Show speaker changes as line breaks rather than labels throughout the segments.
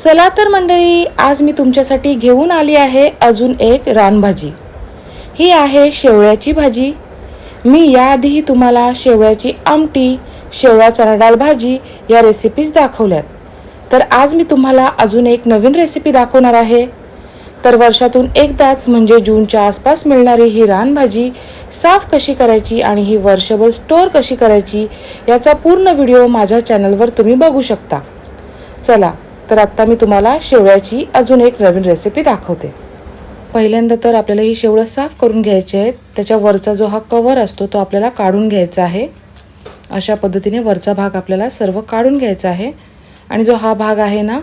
चला तर मंडळी आज मी तुमच्यासाठी घेऊन आली आहे अजून एक रानभाजी. ही आहे शेवळ्याची भाजी. मी याआधीही तुम्हाला शेवळ्याची आमटी शेवळ्याचा चणा डाळ भाजी या रेसिपीज दाखवल्यात. तर आज मी तुम्हाला अजून एक नवीन रेसिपी दाखवणार आहे. तर वर्षातून एकदाच म्हणजे जूनच्या आसपास मिळणारी ही रानभाजी साफ कशी करायची आणि ही वर्षभर स्टोअर कशी करायची याचा पूर्ण व्हिडिओ माझ्या चॅनलवर तुम्ही बघू शकता. चला तर आत्ता मी तुम्हाला शेवळ्याची अजून एक नवीन रेसिपी दाखवते. पहिल्यांदा तर आपल्याला ही शेवळं साफ करून घ्यायची आहेत. त्याच्या वरचा जो हा कवर असतो तो आपल्याला काढून घ्यायचा आहे. अशा पद्धतीने वरचा भाग आपल्याला सर्व काढून घ्यायचा आहे. आणि जो हा भाग आहे ना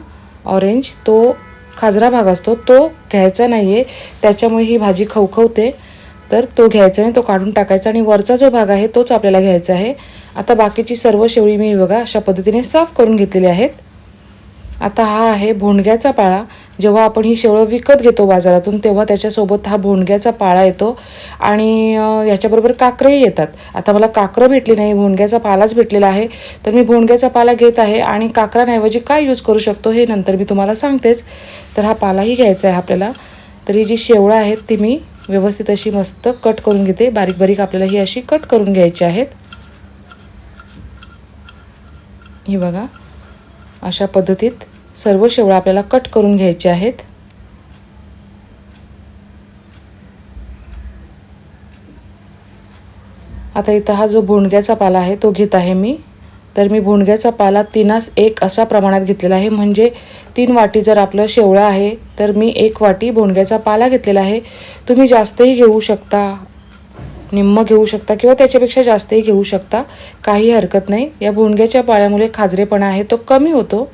ऑरेंज तो खाजरा भाग असतो तो घ्यायचा नाही आहे त्याच्यामुळे ही भाजी खवखवते. तर तो घ्यायचा नाही तो काढून टाकायचा. आणि वरचा जो भाग आहे तोच आपल्याला घ्यायचा आहे. आता बाकीची सर्व शेवळी मी बघा अशा पद्धतीने साफ करून घेतलेली आहेत. आता हा आहे भोंडग्याचा पाळा. जेव्हा आपण ही शेवळं विकत घेतो बाजारातून तेव्हा त्याच्यासोबत हा भोंडग्याचा पाळा येतो. आणि याच्याबरोबर काक्रंही येतात. आता मला काकरं भेटली नाही भोंडग्याचा पालाच भेटलेला आहे. तर मी भोंडग्याचा पाला घेत आहे आणि काकरांऐवजी काय यूज करू शकतो हे नंतर मी तुम्हाला सांगतेच. तर हा पालाही घ्यायचा आहे आपल्याला. तर ही जी शेवळं आहेत ती मी व्यवस्थित अशी मस्त कट करून घेते. बारीक बारीक आपल्याला ही अशी कट करून घ्यायची आहेत. ही बघा. अशा पद्धतीत सर्व शेवळा आपल्याला कट करून घ्यायचे आहेत. आता इथं हा जो भोंडग्याचा पाला आहे तो घेत आहे मी. तर मी भोंडग्याचा पाला तीनास एक असा प्रमाणात घेतलेला आहे. म्हणजे तीन वाटी जर आपलं शेवळं आहे तर मी एक वाटी भोंडग्याचा पाला घेतलेला आहे. तुम्ही जास्तही घेऊ शकता निम्म घेऊ शकता किंवा त्याच्यापेक्षा जास्तही घेऊ शकता. काही हरकत नाही. या भोंडग्याच्या पाल्यामुळे खाजरेपणा आहे तो कमी होतो.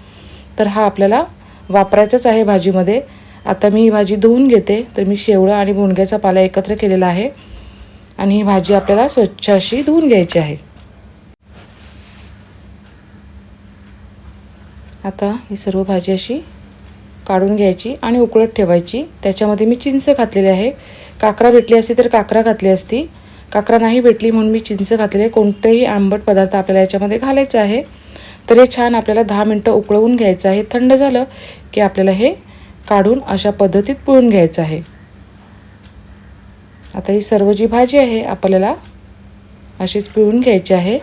तर हा आपल्याला वापरायचाच आहे भाजीमध्ये. आता मी ही भाजी धुवून घेते. तर मी शेवळं आणि भुणग्याचा पाला एकत्र केलेला आहे. आणि ही भाजी आपल्याला स्वच्छ अशी धुवून घ्यायची आहे. आता ही सर्व भाजी अशी काढून घ्यायची आणि उकळत ठेवायची. त्याच्यामध्ये मी चिंच घातलेली आहे. काकरा भेटली असती तर काकरा घातली असती. काकरा नाही भेटली म्हणून मी चिंच घातलेले कोणतंही कोणतेही आंबट पदार्थ आपल्याला याच्यामध्ये घालायचं आहे. तर हे छान आपल्याला दहा मिनटं उकळवून घ्यायचं आहे. थंड झालं की आपल्याला हे काढून अशा पद्धतीत पिळून घ्यायचं आहे. आता ही सर्व जी भाजी आहे आपल्याला अशीच पिळून घ्यायची आहे.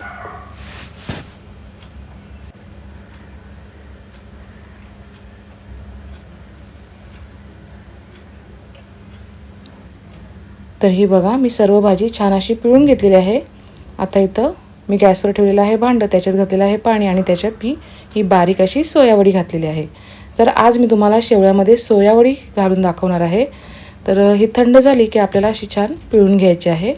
तर ही बघा मी सर्व भाजी छान अशी पिळून घेतलेली आहे. आता इथं मी गॅसवर ठेवलेलं आहे भांडं त्याच्यात घातलेलं आहे पाणी आणि त्याच्यात मी ही बारीक अशी सोयावडी घातलेली आहे. तर आज मी तुम्हाला शेवळ्यामध्ये सोयावडी घालून दाखवणार आहे. तर ही थंड झाली की आपल्याला अशी छान पिळून घ्यायची आहे.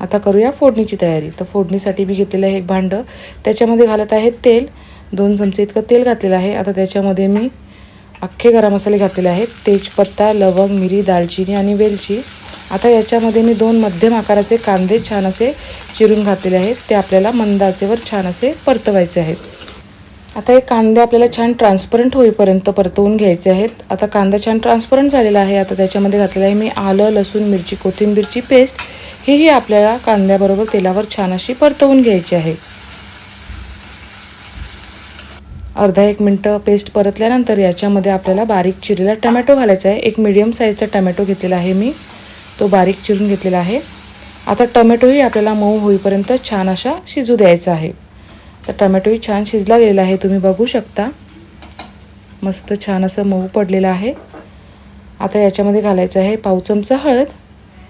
आता करूया फोडणीची तयारी. तर फोडणीसाठी मी घेतलेलं आहे एक भांडं. त्याच्यामध्ये घालत आहे तेल. दोन चमचे इतकं तेल घातलेलं आहे. आता त्याच्यामध्ये मी अख्खे गरम मसाले घातलेले आहेत. तेजपत्ता लवंग मिरी दालचिनी आणि वेलची. आता याच्यामध्ये मी दोन मध्यम आकाराचे कांदे छान असे चिरून घातलेले आहेत. ते आपल्याला मंदाचेवर छान असे परतवायचे आहेत. आता हे कांदे आपल्याला छान ट्रान्सपरंट होईपर्यंत परतवून घ्यायचे आहेत. आता कांदा छान ट्रान्सपरंट झालेला आहे. आता त्याच्यामध्ये घातलेलं आहे मी आलं लसूण मिरची कोथिंबीरची पेस्ट. हेही आपल्याला कांद्याबरोबर तेलावर छान अशी परतवून घ्यायची आहे. अर्धा एक मिनटं पेस्ट परतल्यानंतर याच्यामध्ये आपल्याला बारीक चिरलेला टमॅटो घालायचा आहे. एक मिडियम साईजचा टमॅटो घेतलेला आहे मी. तो बारीक चिरून घेतलेला आहे. आता टमॅटोही आपल्याला मऊ होईपर्यंत छान अशा शिजू द्यायचा आहे. तर टमॅटोही छान शिजला गेलेला आहे तुम्ही बघू शकता. मस्त छान असं मऊ पडलेलं आहे. आता याच्यामध्ये घालायचं आहे पाव चमचा हळद.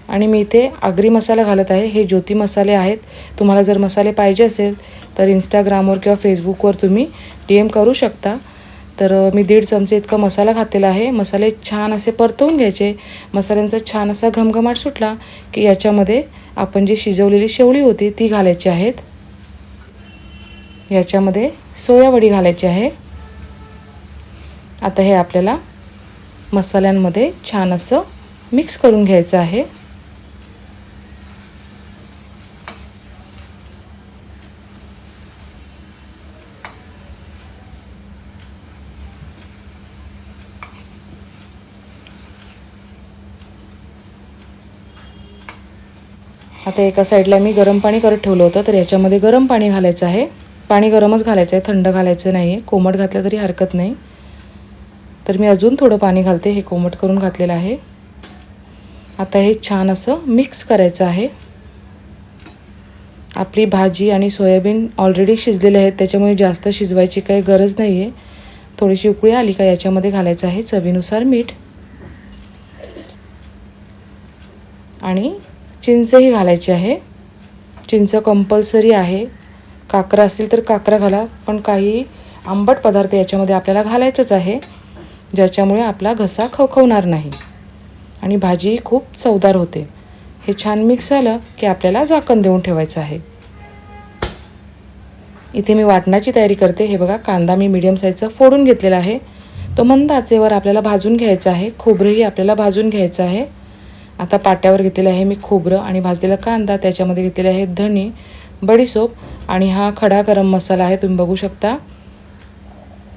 आणि मी इथे आगरी मसाला घालत आहे. हे ज्योती मसाले आहेत. तुम्हाला जर मसाले पाहिजे असेल तर इंस्टाग्रामवर किंवा फेसबुकवर तुम्ही डी एम करू शकता. तर मी दीड चमचे इतका मसाला घातलेला आहे. मसाले छान असे परतवून घ्यायचे. मसाल्यांचा छान असा घमघमाट सुटला की याच्यामध्ये आपण जी शिजवलेली शेवळी होती ती घालायची आहेत. याच्यामध्ये सोयावडी घालायची आहे. आता हे आपल्याला मसाल्यांमध्ये छान असं मिक्स करून घ्यायचं आहे. आता एका साईडला मी गरम पाणी करत ठेवलं होतं तर याच्यामध्ये गरम पाणी घालायचं आहे. पाणी गरमच घालायचं आहे थंड घालायचं नाही आहे कोमट घातलं तरी हरकत नाही. तर मी अजून थोडं पाणी घालते हे कोमट करून घातलेलं आहे. आता हे छान असं मिक्स करायचं आहे. आपली भाजी आणि सोयाबीन ऑलरेडी शिजलेले आहेत त्याच्यामुळे जास्त शिजवायची काही गरज नाही आहे थोडीशी उकळी आली का याच्यामध्ये घालायचं आहे चवीनुसार मीठ. आणि चिंचही घालायची आहे. चिंच कंपल्सरी आहे. काकरा असतील तर काकरा घाला पण काही आंबट पदार्थ याच्यामध्ये आपल्याला घालायचंच आहे ज्याच्यामुळे आपला घसा खवखवणार नाही. आणि भाजी खूप चवदार होते. हे छान मिक्स झालं की आपल्याला झाकण देऊन ठेवायचं आहे. इथे मी वाटणाची तयारी करते. हे बघा कांदा मी मीडियम साईजचा फोडून घेतलेला आहे. तो मंद आचेवर आपल्याला भाजून घ्यायचा आहे. खोबरंही आपल्याला भाजून घ्यायचं आहे. आता पाट्यावर घेतलेलं आहे मी खोबरं आणि भाजलेला कांदा त्याच्यामध्ये घेतलेले आहे धणे बडीसोप आणि हा खडा गरम मसाला आहे तुम्ही बघू शकता.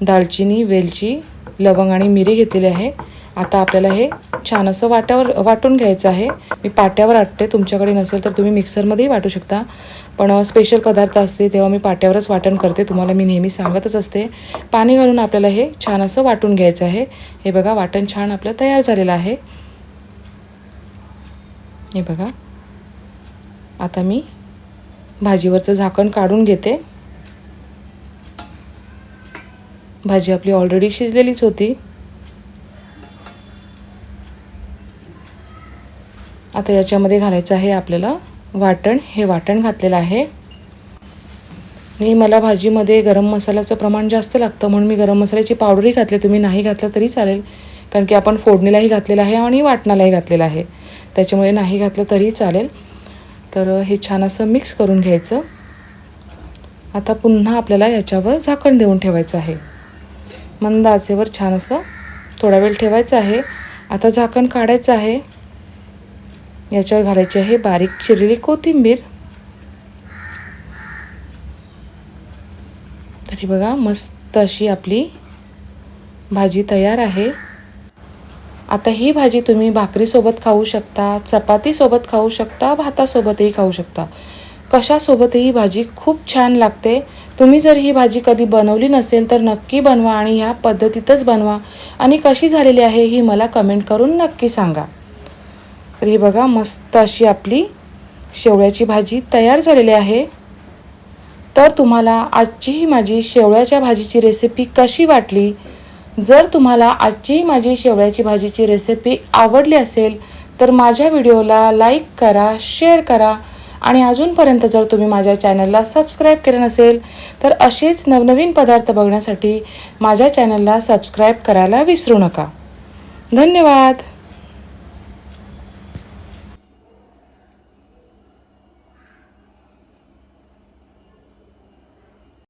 दालचिनी वेलची लवंग आणि मिरी घेतलेली आहे. आता आपल्याला हे छान असं वाट्यावर वाटून घ्यायचं आहे. मी पाट्यावर वाटते तुमच्याकडे नसेल तर तुम्ही मिक्सरमध्येही वाटू शकता. पण स्पेशल पदार्थ असते तेव्हा मी पाट्यावरच वाटण करते तुम्हाला मी नेहमी सांगतच असते. पाणी घालून आपल्याला हे छान असं वाटून घ्यायचं आहे. हे बघा वाटण छान आपलं तयार झालेलं आहे. हे बघा. आता मी भाजीवरचं झाकण काढून घेते. भाजी आपली ऑलरेडी शिजलेलीच होती. आता याच्यामध्ये घालायचं आहे आपल्याला वाटण. हे वाटण घातलेलं आहे. आणि मला भाजीमध्ये गरम मसाल्याचं प्रमाण जास्त लागतं म्हणून मी गरम मसाल्याची पावडरही घातली. तुम्ही नाही घातलं तरी चालेल कारण की आपण फोडणीलाही घातलेलं आहे आणि वाटणालाही घातलेलं आहे. त्याच्यामुळे नाही घातलं तरीही चालेल. तर हे छान असं मिक्स करून घ्यायचं. आता पुन्हा आपल्याला याच्यावर झाकण देऊन ठेवायचं आहे. मंद आचेवर छान असं थोडा वेळ ठेवायचं आहे. आता झाकण काढायचं आहे. याच्यावर घालायची आहे बारीक चिरलेली कोथिंबीर. तरी बघा मस्त अशी आपली भाजी तयार आहे. आता ही भाजी तुम्ही भाकरीसोबत खाऊ शकता चपातीसोबत खाऊ शकता भातासोबतही खाऊ शकता. कशासोबत ही भाजी खूप छान लागते. तुम्ही जर ही भाजी कधी बनवली नसेल तर नक्की बनवा आणि ह्या पद्धतीतच बनवा. आणि कशी झालेली आहे ही मला कमेंट करून नक्की सांगा. तर ही बघा मस्त अशी आपली शेवळ्याची भाजी तयार झालेली आहे. तर तुम्हाला आजची ही माझी शेवळ्याच्या भाजीची रेसिपी कशी वाटली? जर तुम्हाला आजची माझी शेवळ्याची भाजीची रेसिपी आवडली असेल तर माझ्या व्हिडिओला लाईक करा शेअर करा. आणि अजूनपर्यंत जर तुम्ही माझ्या चॅनलला सबस्क्राईब केलं नसेल तर असेच नवनवीन पदार्थ बघण्यासाठी माझ्या चॅनलला सबस्क्राईब करायला विसरू नका. धन्यवाद!